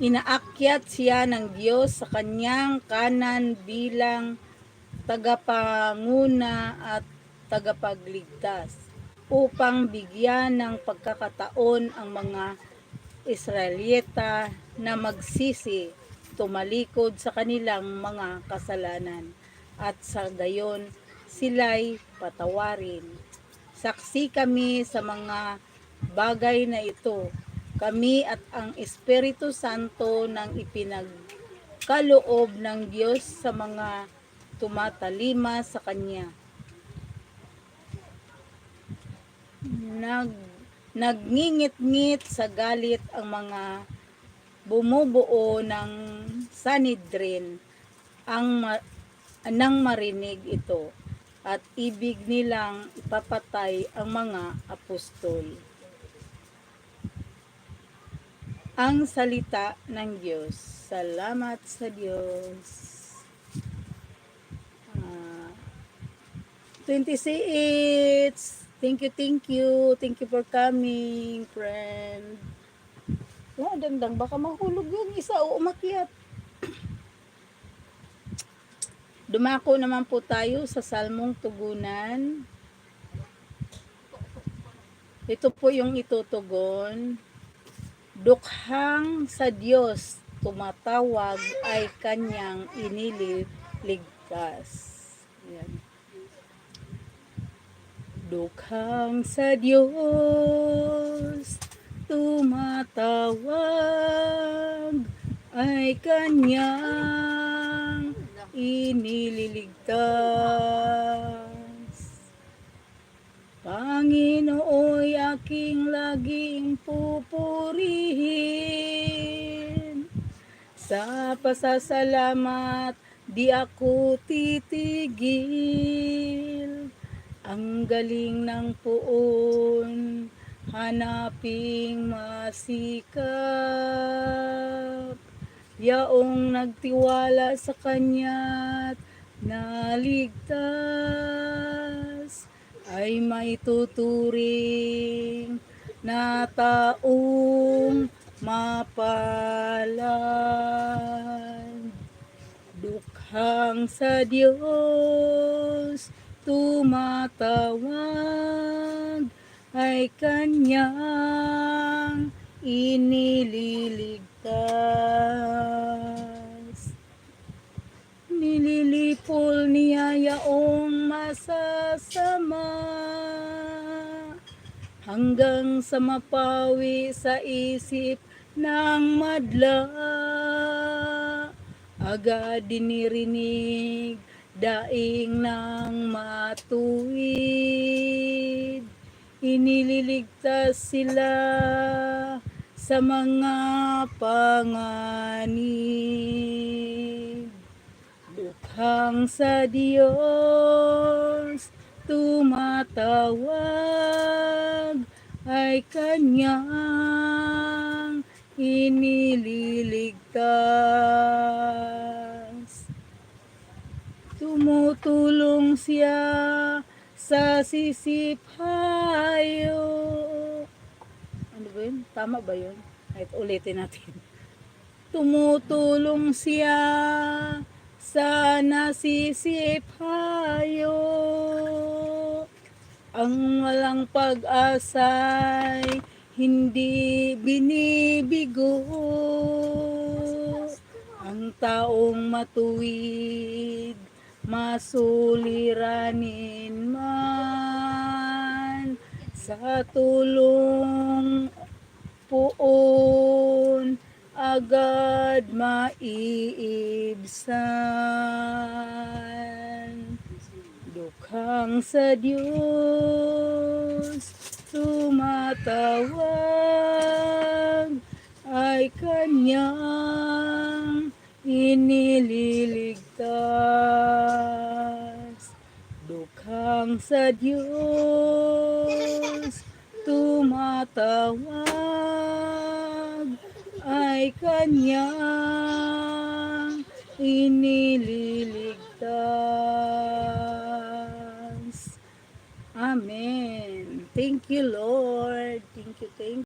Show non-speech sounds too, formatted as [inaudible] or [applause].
Inaakyat siya ng Diyos sa kanyang kanan bilang tagapanguna at tagapagligtas upang bigyan ng pagkakataon ang mga Israelita na magsisi, tumalikod sa kanilang mga kasalanan at sa gayon sila'y patawarin. Saksi kami sa mga bagay na ito. Kami at ang Espiritu Santo ng ipinagkaloob ng Diyos sa mga tumatalima sa Kanya. Nag, nagngingit-ngit sa galit ang mga bumubuo ng Sanidrin ang nang marinig ito at ibig nilang ipapatay ang mga apostol. Ang salita ng Diyos. Salamat sa Diyos. Ah, 26. Thank you, thank you. Thank you for coming, friend. Wala, dandang. Baka mahulog yung isa o umakyat. [tsk] Dumako naman po tayo sa Salmong Tugunan. Ito po yung itutugon. Dukhang sa Diyos tumatawag ay kanyang iniligtas. Yan. Dukhang sa Diyos tumatawag ay kanyang inililigtas. Panginooy aking laging pupurihin. Sa pasasalamat di ako titigil. Ang galing ng puon, hanaping masikap. Yaong nagtiwala sa kanya't naligtas ay may tuturing na taong mapalad. Dukhang sa Diyos tumatawag ay kanyang inililigtas. Hanggang sa mapawi sa isip ng madla. Agad dinirinig daing ng matuwid. Inililigtas sila sa mga panganib. Dukhang sa Diyos tumatawag ay kanyang inililigtas. Tumutulong siya sa sisipayo. Ano ba yun? Tama ba yun? Kahit ulitin natin. Tumutulong siya sa nasisipayo. Ang walang pag-asa'y hindi binibigo. Ang taong matuwid, masuliranin man sa tulong poon agad maiibsan. Dukhang sa Diyos tumatawag ay kanyang inililigtas. Dukhang sa Diyos tumatawag ay kanyang inililigtas. Amen. Thank you, Lord. Thank you, thank